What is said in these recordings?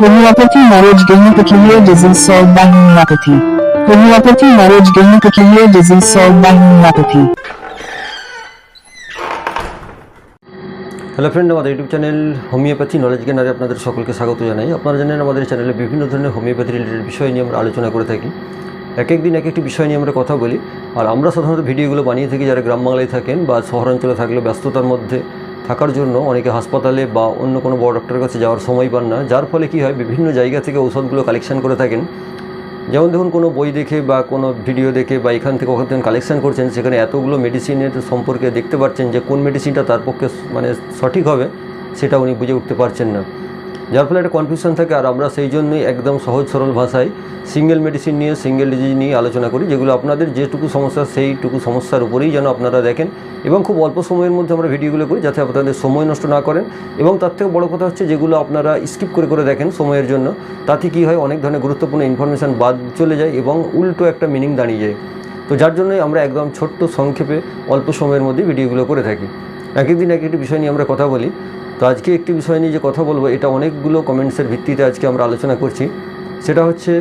Homeopathy marriage gain peculiar disease solved by homeopathy. Homeopathy marriage gain peculiar disease solved by homeopathy. Hello friend আমাদের YouTube channel homeopathy knowledge জ্ঞানারে আপনাদের সকলকে স্বাগত জানাই আপনারা জানেন আমাদের চ্যানেলে বিভিন্ন ধরনের হোমিওপ্যাথি রিলেটেড বিষয় নিয়ে আমরা আলোচনা করে থাকি এক এক দিন এক একটি বিষয় নিয়ে আমরা কথা বলি আর আমরা সাধারণত ভিডিওগুলো বানিয়ে থাকি, যারা গ্রাম বাংলায় থাকেন বা শহরাঞ্চলে থাকলে ব্যস্ততার মধ্যে থাকার জন্য অনেকে হাসপাতালে বা অন্য কোনো বড় ডক্টরের কাছে যাওয়ার সময় পান না। যার ফলে কী হয়, বিভিন্ন জায়গা থেকে ঔষধগুলো কালেকশান করে থাকেন। যেমন দেখুন, কোনো বই দেখে বা কোনো ভিডিও দেখে বা এখান থেকে ওখান থেকে কালেকশান করছেন, সেখানে এতগুলো মেডিসিনের সম্পর্কে দেখতে পাচ্ছেন যে কোন মেডিসিনটা তার পক্ষে মানে সঠিক হবে, সেটা উনি বুঝে উঠতে পারছেন না। যার ফলে একটা কনফিউশন থাকে, আর আমরা সেই জন্যই একদম সহজ সরল ভাষায় সিঙ্গেল মেডিসিন নিয়ে সিঙ্গেল ডিজিজ নিয়ে আলোচনা করি, যেগুলো আপনাদের যেটুকু সমস্যা, সেইটুকু সমস্যার উপরেই যেন আপনারা দেখেন এবং খুব অল্প সময়ের মধ্যে আমরা ভিডিওগুলো করি যাতে আপনাদের সময় নষ্ট না করেন। এবং তার থেকে বড় কথা হচ্ছে যেগুলো আপনারা স্কিপ করে করে দেখেন সময়ের জন্য, তাতে কী হয় অনেক ধরনের গুরুত্বপূর্ণ ইনফরমেশান বাদ চলে যায় এবং উল্টো একটা মিনিং দাঁড়িয়ে যায়। তো যার জন্যই আমরা একদম ছোট্ট সংক্ষেপে অল্প সময়ের মধ্যে ভিডিওগুলো করে থাকি। এক একদিন এক একটি বিষয় নিয়ে আমরা কথা বলি। তো আজকে একটি বিষয় নিয়ে যে কথা বলব, এটা অনেকগুলো কমেন্টসের ভিত্তিতে আজকে আমরা আলোচনা করছি। সেটা হচ্ছে,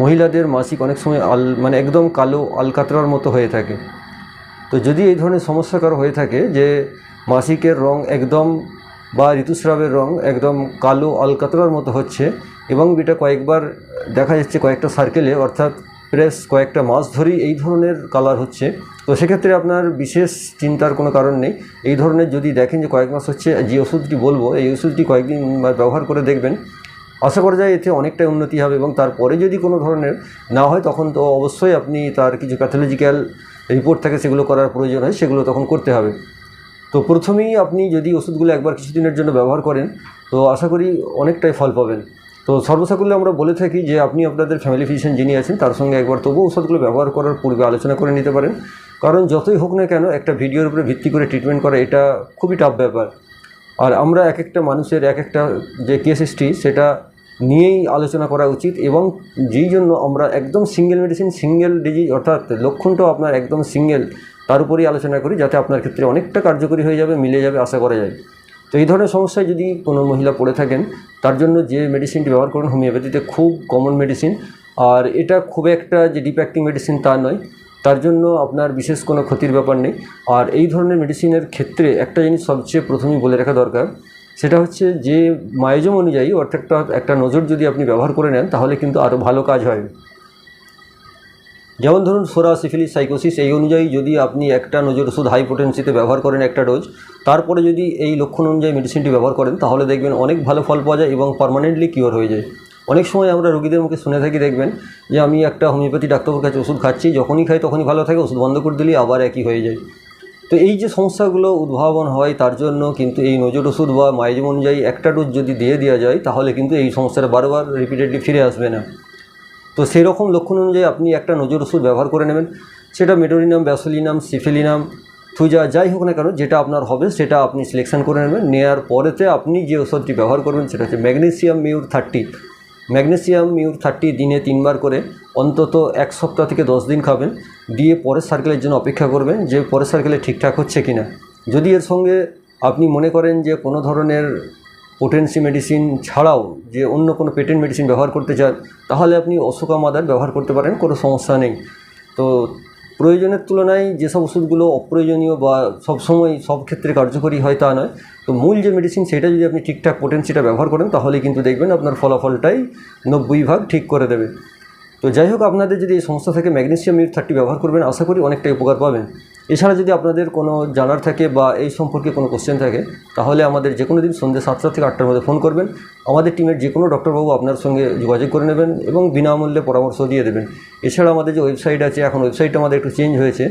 মহিলাদের মাসিক অনেক সময় আল মানে একদম কালো আলকাতরার মতো হয়ে থাকে। তো যদি এই ধরনের সমস্যা কারও হয়ে থাকে, যে মাসিকের রং একদম বা ঋতুস্রাবের রং একদম কালো আলকাতরার মতো হচ্ছে, এবং এটা কয়েকবার দেখা যাচ্ছে কয়েকটা সার্কেলে অর্থাৎ প্রেস কয়েকটা মাস ধরেই এই ধরনের কালার হচ্ছে। তো সেক্ষেত্রে আপনার বিশেষ চিন্তার কোনো কারণ নেই। এই ধরনের যদি দেখেন যে কয়েক মাস হচ্ছে, যে ওষুধটি বলব, এই ওষুধটি কয়েকদিন ব্যবহার করে দেখবেন, আশা করা যায় এতে অনেকটাই উন্নতি হবে এবং তারপরে যদি কোনো ধরনের না হয়, তখন তো অবশ্যই আপনি তার কিছু প্যাথোলজিক্যাল রিপোর্ট থাকে, সেগুলো করার প্রয়োজন হয়, সেগুলো তখন করতে হবে। তো প্রথমেই আপনি যদি ওষুধগুলো একবার কিছুদিনের জন্য ব্যবহার করেন, তো আশা করি অনেকটাই ফল পাবেন। তো সর্বসাকুল্যে আমরা বলে থাকি যে আপনি আপনাদের ফ্যামিলি ফিজিশিয়ান যিনি আছেন, তার সঙ্গে একবার তবু ওষুধগুলো ব্যবহার করার পূর্বে আলোচনা করে নিতে পারেন। কারণ যতই হোক না কেন, একটা ভিডিওর উপরে ভিত্তি করে ট্রিটমেন্ট করা এটা খুবই টাফ ব্যাপার। আর আমরা এক একটা মানুষের এক একটা যে কেস হিস্ট্রি সেটা নিয়েই আলোচনা করা উচিত এবং যেই জন্য আমরা একদম সিঙ্গেল মেডিসিন সিঙ্গেল ডিজিজ অর্থাৎ লক্ষণটাও আপনার একদম সিঙ্গেল তার উপরেই আলোচনা করি, যাতে আপনার ক্ষেত্রে অনেকটা কার্যকরী হয়ে যাবে, মিলে যাবে, আশা করা যায়। তো এই ধরনের সমস্যায় যদি কোনো মহিলা পড়ে থাকেন, তার জন্য যে মেডিসিনটি ব্যবহার করেন হোমিওপ্যাথিতে খুব কমন মেডিসিন আর এটা খুব একটা যে ডিপ্যাক্টিং মেডিসিন তা নয়, তার জন্য আপনার বিশেষ কোনো ক্ষতির ব্যাপার নেই। আর এই ধরনের মেডিসিনের ক্ষেত্রে একটা জিনিস সবচেয়ে প্রথমেই বলে রাখা দরকার, সেটা হচ্ছে যে মায়োজম অনুযায়ী অর্থাৎ একটা নজর যদি আপনি ব্যবহার করে নেন, তাহলে কিন্তু আরও ভালো কাজ হয়। যেমন ধরুন সোরা সিফিলিস সাইকোসিস, এই অনুযায়ী যদি আপনি একটা নজর ওষুধ হাই পোটেন্সিতে ব্যবহার করেন একটা ডোজ তারপরে যদি এই লক্ষণ অনুযায়ী মেডিসিনটি ব্যবহার করেন, তাহলে দেখবেন অনেক ভালো ফল পাওয়া যায় এবং পারমানেন্টলি কিওর হয়ে যায়। অনেক সময় আমরা রোগীদের মুখে শুনে থাকি, দেখবেন যে আমি একটা হোমিওপ্যাথি ডাক্তারের কাছে ওষুধ খাচ্ছি, যখনই খাই তখনই ভালো থাকে, ওষুধ বন্ধ করে দিলেই আবার একই হয়ে যায়। তো এই যে সমস্যাগুলো উদ্ভাবন হয়, তার জন্য কিন্তু এই নজর ওষুধ বা মাইজম অনুযায়ী একটা ডোজ যদি দিয়ে দেওয়া যায়, তাহলে কিন্তু এই সমস্যাটা বারবার রিপিটেডলি ফিরে আসবে না। তো সেই রকম লক্ষণ অনুযায়ী আপনি একটা নজর ওষুধ ব্যবহার করে নেবেন। সেটা মেডোরিনাম ব্যাসোলিনাম, সিফিলিনাম, থুজা, যাই হোক না কেন, যেটা আপনার হবে সেটা আপনি সিলেকশন করে নেবেন। নেওয়ার পরেতে আপনি যে ওষুধটি ব্যবহার করবেন সেটা হচ্ছে magnesium mur thirty. Magnesium mur thirty দিনে তিনবার করে অন্তত এক সপ্তাহ থেকে দশ দিন খাবেন। দিয়ে পরের সার্কেলের জন্য অপেক্ষা করবেন যে পরের সার্কেলে ঠিকঠাক হচ্ছে কি না যদি এর সঙ্গে আপনি মনে করেন যে কোনো ধরনের পোটেন্সি মেডিসিন ছাড়াও যে অন্য কোনো পেটেন্ট মেডিসিন ব্যবহার করতে চান, তাহলে আপনি অশোকা মাদার ব্যবহার করতে পারেন, কোনো সমস্যা নেই। তো প্রয়োজনের তুলনায় যেসব ওষুধগুলো অপ্রয়োজনীয় বা সবসময় সব ক্ষেত্রে কার্যকরী হয় তা নয়, তো মূল যে মেডিসিন সেটা যদি আপনি ঠিকঠাক পোটেন্সিটা ব্যবহার করেন, তাহলে কিন্তু দেখবেন আপনার ফলাফলটাই নব্বই ভাগ ঠিক করে দেবে। তো যাই হোক, আপনাদের যদি এই সমস্যা থাকে ম্যাগনেসিয়াম মিউট থার্টি ব্যবহার করবেন, আশা করি অনেকটাই উপকার পাবেন। এছাড়া যদি আপনাদের কোনো জানার থাকে বা এই সম্পর্কে কোনো কোশ্চেন থাকে, তাহলে আমাদের যে কোনো দিন সন্ধ্যে সাতটা থেকে আটটার মধ্যে ফোন করবেন আমাদের টিমের যে কোনো ডক্টরবাবু আপনার সঙ্গে যোগাযোগ করে নেবেন এবং বিনামূল্যে পরামর্শ দিয়ে দেবেন এছাড়া আমাদের যে ওয়েবসাইট আছে, এখন ওয়েবসাইটটা আমাদের একটু চেঞ্জ হয়েছে,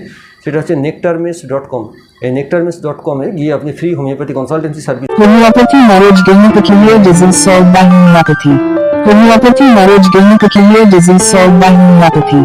সেটা হচ্ছে নেকটারমেস ডট কম এই নেকটারমেস ডট কমে গিয়ে আপনি free homeopathy consultancy service peculiar disease solved by homeopathy. Homeopathy marriage gain peculiar disease solved by homeopathy.